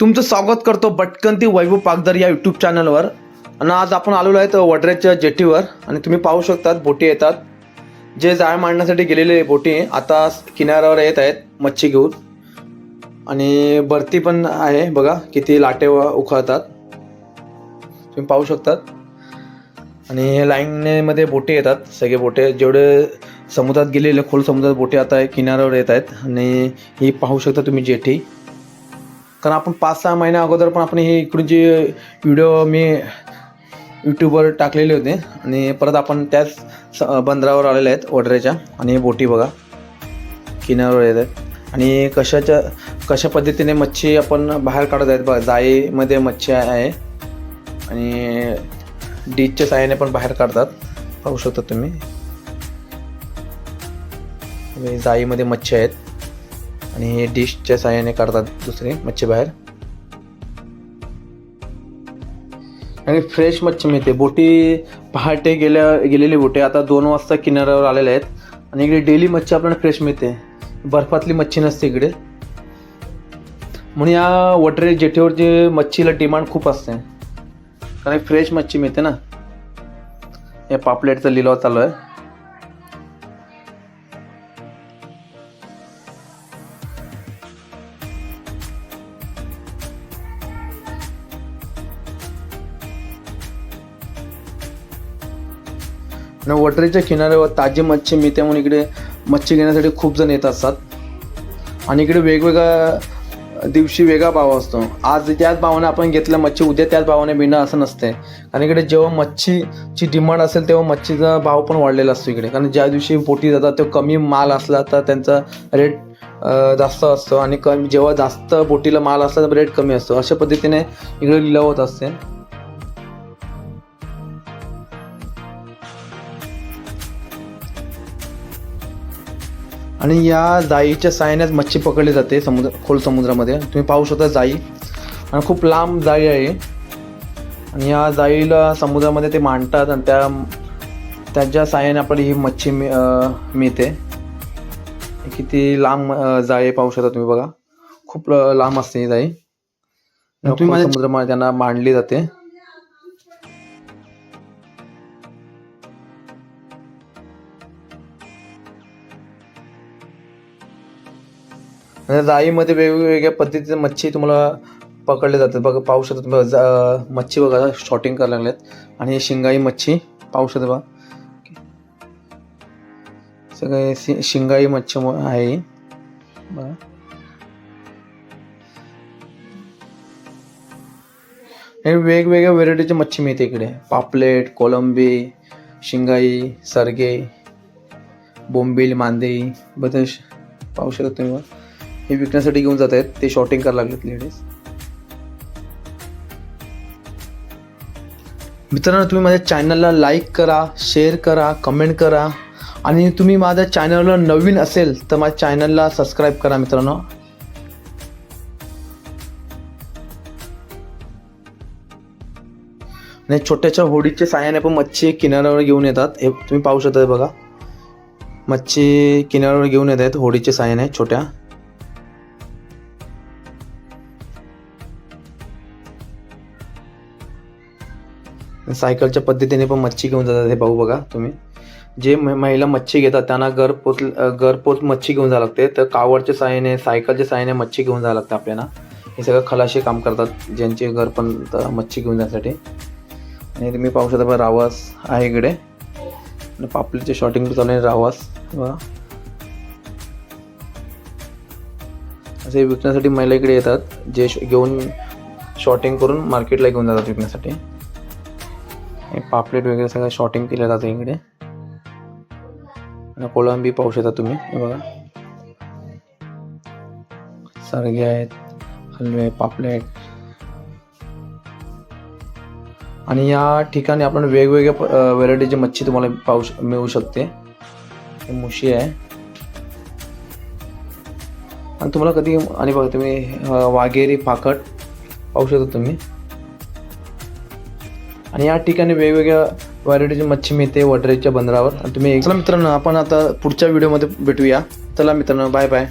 तुमचं स्वागत करतो भटकंती वैभव पागदर या यूट्यूब चॅनलवर आणि आज आपण आलेलो आहेत वडऱ्याच्या जेटीवर. आणि तुम्ही पाहू शकतात बोटी येतात. जे जाळ मांडण्यासाठी गेलेले बोटी आता किनाऱ्यावर येत आहेत मच्छी घेऊन. आणि भरती पण आहे बघा किती लाटे व- उखळतात. तुम्ही पाहू शकतात. आणि हे लाईनमध्ये बोटे येतात सगळे बोटे. जेवढे समुद्रात गेलेले खोल समुद्रात बोटे आता किनाऱ्यावर येत आहेत. आणि ही पाहू शकता तुम्ही जेटी. कारण आपण पाच सहा महिन्या अगोदर पण आपण हे इकडून जे व्हिडिओ मी यूट्यूबवर टाकलेले होते. आणि परत आपण त्याच स- बंदरावर आलेले आहेत वडऱ्याच्या आणि बोटी बघा किनाऱ्यावर येत आहेत. आणि कशाच्या कशा पद्धतीने मच्छी आपण बाहेर काढत आहेत बघा जाळीमध्ये मच्छी आहे. आणि डीचच्या साह्याने पण बाहेर काढतात. पाहू शकता तुम्ही. जाईमध्ये जाळीमध्ये मच्छी आहेत. आणि हे डिशच्या साह्याने काढतात दुसरी मच्छी बाहेर. आणि फ्रेश मच्छी मिळते. बोटी पहाटे गेल्या गेलेली बोटी. आता दोन वाजता किनाऱ्यावर आलेल्या आहेत. आणि इकडे डेली मच्छी आपल्याला फ्रेश मिळते. बर्फातली मच्छी नसते इकडे. म्हणून या वटरे जेठेवर जे मच्छीला डिमांड खूप असते. कारण फ्रेश मच्छी मिळते ना. या पापलेटचा लिलाव चालू आहे. आणि वटरीच्या किनाऱ्यावर ताजी मच्छी मिळते म्हणून इकडे मच्छी घेण्यासाठी खूप जण येत असतात. आणि इकडे वेगवेगळ्या दिवशी वेगळा भाव असतो. आज त्याच भावाने आपण घेतलं मच्छी उद्या त्याच भावाने मिळणं असं नसते. कारण इकडे जेव्हा मच्छीची डिमांड असेल तेव्हा मच्छीचा भाव पण वाढलेला असतो इकडे. कारण ज्या दिवशी बोटी जातात तेव्हा कमी माल असला तर त्यांचा रेट जास्त असतो. आणि कमी जेव्हा जास्त बोटीला माल असला तर रेट कमी असतो. अशा पद्धतीने इकडे लिलाव होत असते. आणि या जाळीच्या साह्यानेच मच्छी पकडली जाते समुद्र खोल समुद्रामध्ये. तुम्ही पाहू शकता जाळी आणि खूप लांब जाळी आहे. आणि या जाळीला समुद्रामध्ये ते मांडतात आणि त्या त्याच्या साह्याने आपल्याला ही मच्छी मि- मिळते. किती लांब जाळी पाहू शकता तुम्ही बघा. खूप लांब असते ही जाळी तुम्ही समुद्रामध्ये त्यांना मांडली जाते. जाळीमध्ये वेगवेगळ्या पद्धतीचे मच्छी तुम्हाला पकडले जातात. बघा पाहू शकतात जा- मच्छी बघा शॉटिंग करायला लागल्यात. आणि शिंगाई मच्छी पाहू शकता बघा. सगळे शि- शिंगाई मच्छी आहे. बघा. हे वेगवेगळ्या व्हेरायटीची मच्छी मिळते इकडे. पापलेट कोलंबी शिंगाई सरगे बोंबील मांदे बदश पाहू शकता तुम्ही हे विकण्यासाठी घेऊन जात आहेत ते शॉर्टिंग करायला लागलेत लेडीज मित्रांनो तुम्ही माझ्या चॅनलला लाईक करा शेअर करा कमेंट करा. आणि तुम्ही माझ्या चॅनलला नवीन असेल तर माझ्या चॅनलला सबस्क्राईब करा मित्रांनो. आणि छोट्याच्या होडीच्या साह्याने पण मच्छी किनाऱ्यावर घेऊन येतात. हे तुम्ही पाहू शकता बघा. मच्छी किनाऱ्यावर घेऊन येत आहेत होडीच्या साह्याने छोट्या. सायकलच्या पद्धतीने पण मच्छी घेऊन जातात हे भाऊ बघा तुम्ही. जे महिला मच्छी घेतात त्यांना घरपोच घरपोच मच्छी घेऊन जावं लागते. तर कावडच्या साहाय्याने सायकलच्या साहाय्याने मच्छी घेऊन जावं लागतं आपल्याला. हे सगळं खलाशी काम करतात ज्यांचे घर पण मच्छी घेऊन जाण्यासाठी. आणि तुम्ही पाहू शकता पण रावास आहे इकडे. आणि पापलेटचे शॉटिंग चालू आहे रावास. असे विकण्यासाठी महिला इकडे येतात जे श- घेऊन शॉटिंग करून मार्केटला घेऊन जातात विकण्यासाठी. हे पापलेट वगैरे सगळं शॉटिंग केलं जातं इकडे. आणि कोळंबी पाहू शकता तुम्ही हे बघा. सरगे आहेत हलवे पापलेट. आणि या ठिकाणी आपण वेगवेगळ्या व्हेरायटीची मच्छी तुम्हाला पाहू श- मिळू शकते. हे मुशी आहे. आणि तुम्हाला कधी आणि बघा तुम्ही वाघेरी पाकट पाहू शकता तुम्ही. आणि या ठिकाणी वेगवेगळ्या व्हरायटीची मच्छी मिळते वडरेच्या बंदरावर. आणि तुम्ही चला मित्रांनो आपण आता पुढच्या व्हिडिओमध्ये भेटूया. चला मित्रांनो बाय बाय